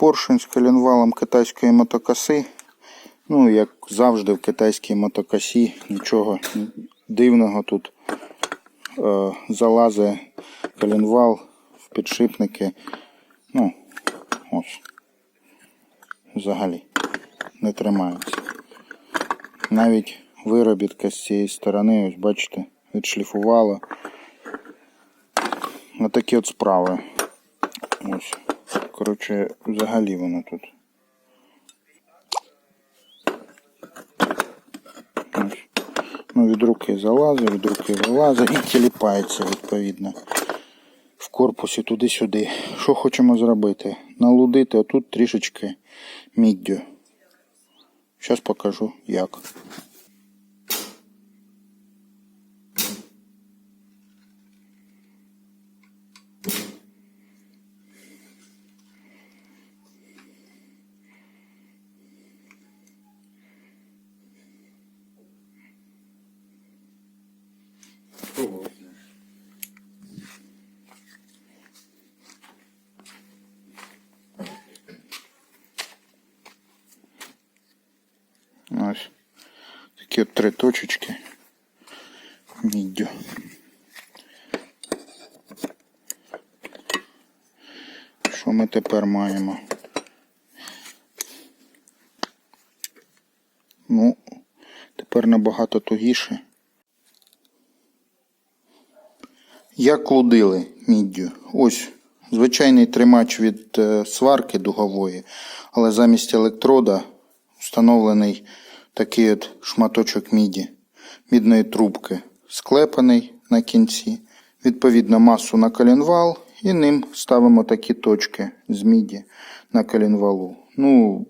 поршень з коленвалом китайської мотокоси. Ну, як завжди, в китайській мотокосі нічого дивного тут е, залазить коленвал в підшипники. Ну, ось. Взагалі не тримається. Навіть виробітка з цієї сторони, ось бачите, відшліфувала. Отакі от справи. Ось. Коротше, взагалі воно тут. Ну, від руки залазить, від руки вилазить і тіліпається відповідно. В корпусі туди-сюди. Що хочемо зробити? Налудити отут трішечки міддю. Зараз покажу як. Ось такі три точечки міддю. Що ми тепер маємо? Ну, тепер набагато тугіше. Як лудили міддю? Ось звичайний тримач від е, сварки дугової, але замість електрода встановлений такий от шматочок міді, мідної трубки, склепаний на кінці. Відповідно, масу на коленвал і ним ставимо такі точки з міді на коленвалу. Ну,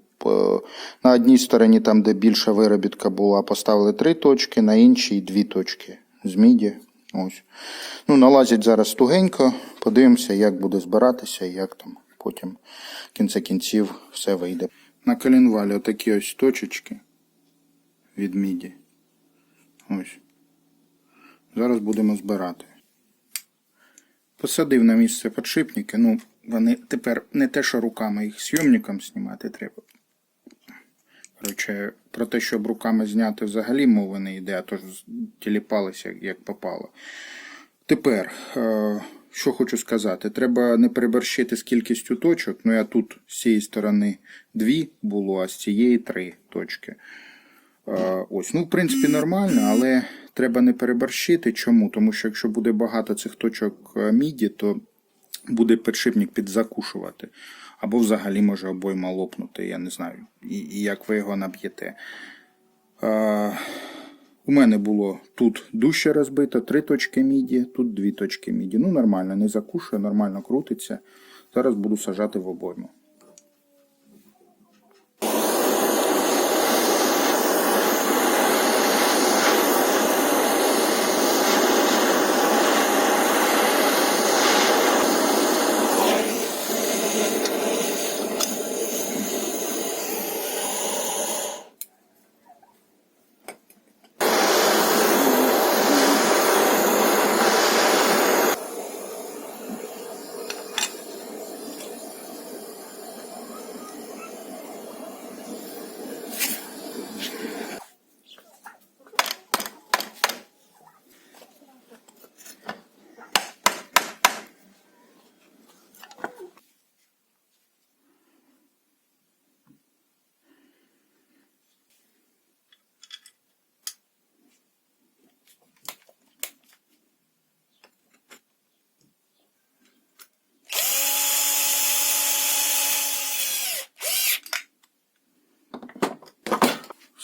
на одній стороні, там, де більша виробітка була, поставили три точки, на іншій дві точки з міді. Ось. Ну, налазять зараз тугенько, подивимося, як буде збиратися і як там потім в кінці кінців все вийде. На коленвалі отакі ось точечки від міді. Ось. Зараз будемо збирати. Посадив на місце підшипники. Ну, вони тепер не те, що руками їх зйомником знімати треба. Коротше, про те, щоб руками зняти взагалі мови не йде, а то ж тіліпалися як попало. Тепер, е, що хочу сказати, треба не переборщити з кількістю точок. Ну, я тут з цієї сторони дві було, а з цієї три точки. Е, Ось, ну, в принципі, нормально, але треба не переборщити. Чому? Тому що якщо буде багато цих точок е, міді, то буде підшипник підзакушувати. Або взагалі може обойма лопнути, я не знаю, і, і як ви його наб'єте. Е, у мене було тут дужче розбито, три точки міді, тут дві точки міді. Ну, нормально, не закушує, нормально крутиться. Зараз буду сажати в обойму.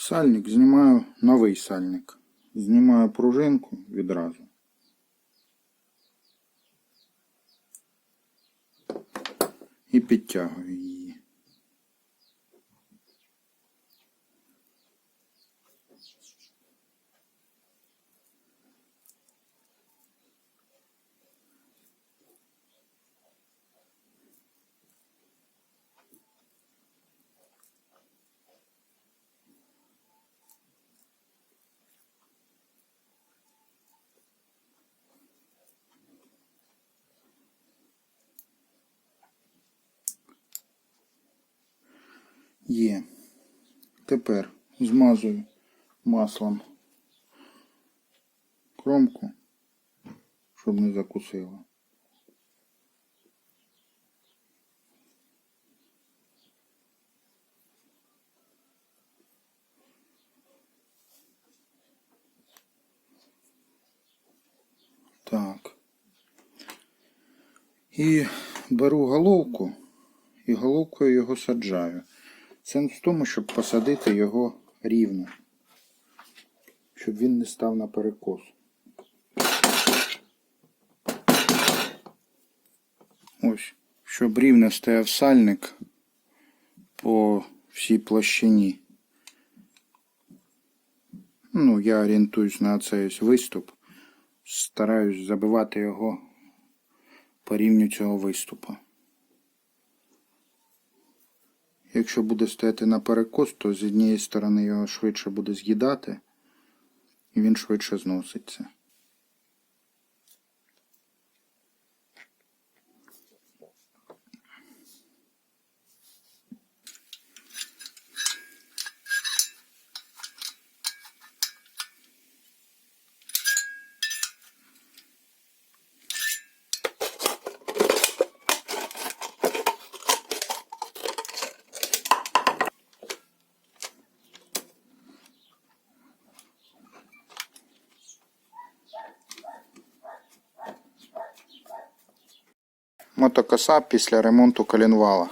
Сальник знімаю новий сальник. Знімаю пружинку відразу. І підтягую її. Є. Тепер змазую маслом кромку, щоб не закусило. Так. І беру головку і головкою його саджаю. Сенс в тому, щоб посадити його рівно, щоб він не став на перекос. Ось, щоб рівно стояв сальник по всій площині. Ну, я орієнтуюсь на цей виступ. Стараюсь забивати його по рівню цього виступу. Якщо буде стояти на перекос, то з однієї сторони його швидше буде з'їдати, і він швидше зноситься. Мотокоса після ремонту колінвала.